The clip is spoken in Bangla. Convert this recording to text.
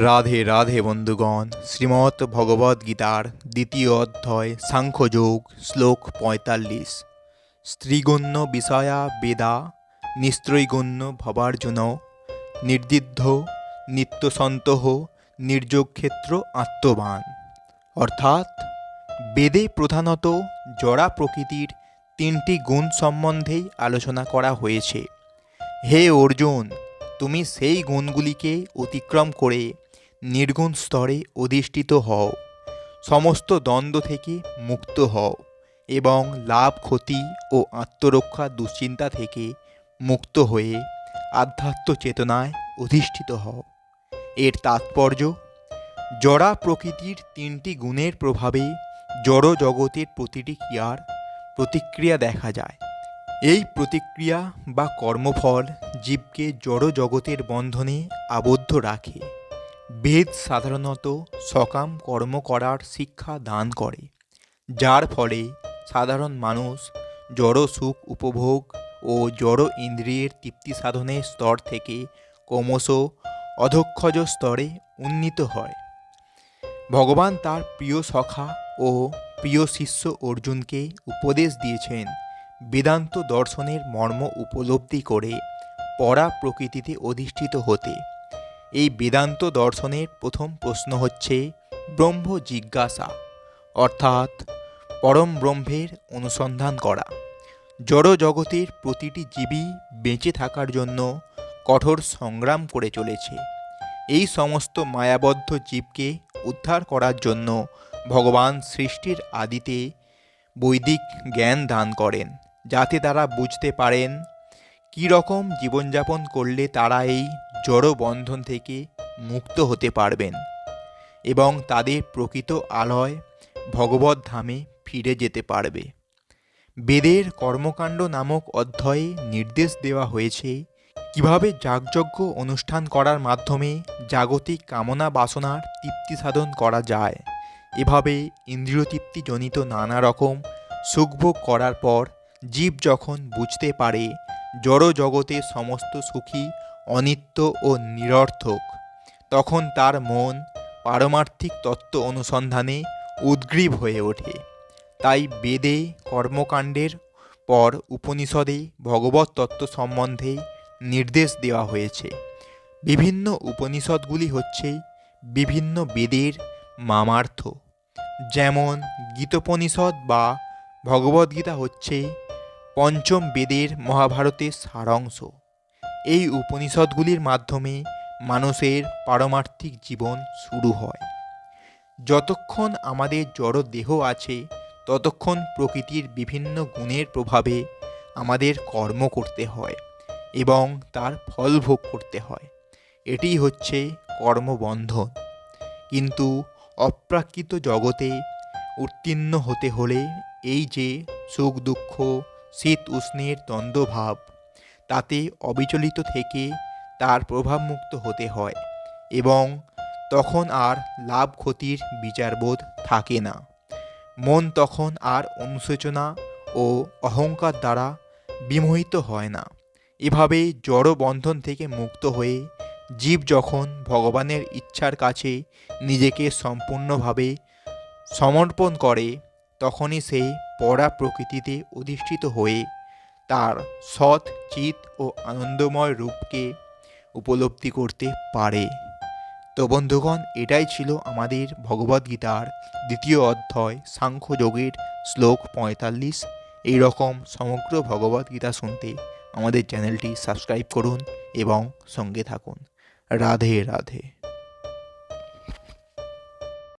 রাধে রাধে বন্ধুগণ, শ্রীমৎ ভগবদ্ গীতার দ্বিতীয় অধ্যায়, সাংখ্যযোগ, শ্লোক পঁয়তাল্লিশ। স্ত্রীগণ্য বিষয়া বেদা, নিস্ত্রৈগণ্য ভবার্জুন, নির্দিদ্ধ, নিত্যসন্তহ, নির্যোগক্ষেত্র আত্মবান। অর্থাৎ, বেদে প্রধানত জড়া প্রকৃতির তিনটি গুণ সম্বন্ধেই আলোচনা করা হয়েছে। হে অর্জুন, তুমি সেই গুণগুলিকে অতিক্রম করে নির্গুণ স্তরে অধিষ্ঠিত হও। সমস্ত দ্বন্দ্ব থেকে মুক্ত হও এবং লাভ, ক্ষতি ও আত্মরক্ষা দুশ্চিন্তা থেকে মুক্ত হয়ে আধ্যাত্ম চেতনায় অধিষ্ঠিত হও। এর তাৎপর্য, জড়া প্রকৃতির তিনটি গুণের প্রভাবে জড় জগতের প্রতিটি ক্রিয়ার প্রতিক্রিয়া দেখা যায়। এই প্রতিক্রিয়া বা কর্মফল জীবকে জড় জগতের বন্ধনে আবদ্ধ রাখে। বেদ সাধারণত সকাম কর্ম করার শিক্ষা দান করে, যার ফলে সাধারণ মানুষ জড় সুখ উপভোগ ও জড় ইন্দ্রিয়ের তৃপ্তি সাধনের স্তর থেকে ক্রমশ অধক্ষজ স্তরে উন্নীত হয়। ভগবান তার প্রিয় সখা ও প্রিয় শিষ্য অর্জুনকে উপদেশ দিয়েছেন বেদান্ত দর্শনের মর্ম উপলব্ধি করে পরা প্রকৃতিতে অধিষ্ঠিত হতে। এই বেদান্ত দর্শনের প্রথম প্রশ্ন হচ্ছে ব্রহ্ম জিজ্ঞাসা, অর্থাৎ পরম ব্রহ্মের অনুসন্ধান করা। জড় জগতের প্রতিটি জীবই বেঁচে থাকার জন্য কঠোর সংগ্রাম করে চলেছে। এই সমস্ত মায়াবদ্ধ জীবকে উদ্ধার করার জন্য ভগবান সৃষ্টির আদিতে বৈদিক জ্ঞান দান করেন, যাতে তারা বুঝতে পারেন কী রকম জীবনযাপন করলে তারা এই জড় বন্ধন থেকে মুক্ত হতে পারবেন এবং তাদের প্রকৃত আলয় ভগবত ধামে ফিরে যেতে পারবে। বেদের কর্মকাণ্ড নামক অধ্যায়ে নির্দেশ দেওয়া হয়েছে কীভাবে যাগযজ্ঞ অনুষ্ঠান করার মাধ্যমে জাগতিক কামনা বাসনার তৃপ্তি সাধন করা যায়। এভাবে ইন্দ্রিয় তৃপ্তিজনিত নানা রকম সুখভোগ করার পর জীব যখন বুঝতে পারে জড় জগতের সমস্ত সুখী অনিত্য ও নিরর্থক। তখন তার মন পারমার্থিক তত্ত্ব অনুসন্ধানে উদ্গ্রীব হয়ে ওঠে। তাই বেদে কর্মকাণ্ডের পর উপনিষদে ভগবত তত্ত্ব সম্বন্ধে নির্দেশ দেওয়া হয়েছে। বিভিন্ন উপনিষদগুলি হচ্ছে বিভিন্ন বেদের মামার্থ। যেমন গীতোপনিষদ বা ভগবদ্গীতা হচ্ছে পঞ্চম বেদের মহাভারতের সারাংশ। এই উপনিষদগুলির মাধ্যমে মানুষের পারমার্থিক জীবন শুরু হয়। যতক্ষণ আমাদের জড় দেহ আছে, ততক্ষণ প্রকৃতির বিভিন্ন গুণের প্রভাবে আমাদের কর্ম করতে হয় এবং তার ফল ভোগ করতে হয়। এটি হচ্ছে কর্মবন্ধন। কিন্তু অপ্রাকৃত জগতে উত্তীর্ণ হতে হলে এই যে সুখ দুঃখ, শীত উষ্ণের দ্বন্দ্বভাব তাতে অবিচলিত থেকে তার প্রভাবমুক্ত হতে হয় এবং তখন আর লাভ ক্ষতির বিচারবোধ থাকে না। মন তখন আর অনুশোচনা ও অহংকার দ্বারা বিমোহিত হয় না। এভাবে জড় বন্ধন থেকে মুক্ত হয়ে জীব যখন ভগবানের ইচ্ছার কাছে নিজেকে সম্পূর্ণভাবে সমর্পণ করে, তখনই সে পরা প্রকৃতিতে অধিষ্ঠিত হয়ে তার সৎ, চিত ও আনন্দময় রূপকে উপলব্ধি করতে পারে। তো বন্ধুগণ, এটাই ছিল আমাদের ভগবদ্গীতার দ্বিতীয় অধ্যায় সাংখ্যযোগের শ্লোক পঁয়তাল্লিশ। এই রকম সমগ্র ভগবদ্গীতা শুনতে আমাদের চ্যানেলটি সাবস্ক্রাইব করুন এবং সঙ্গে থাকুন। রাধে রাধে।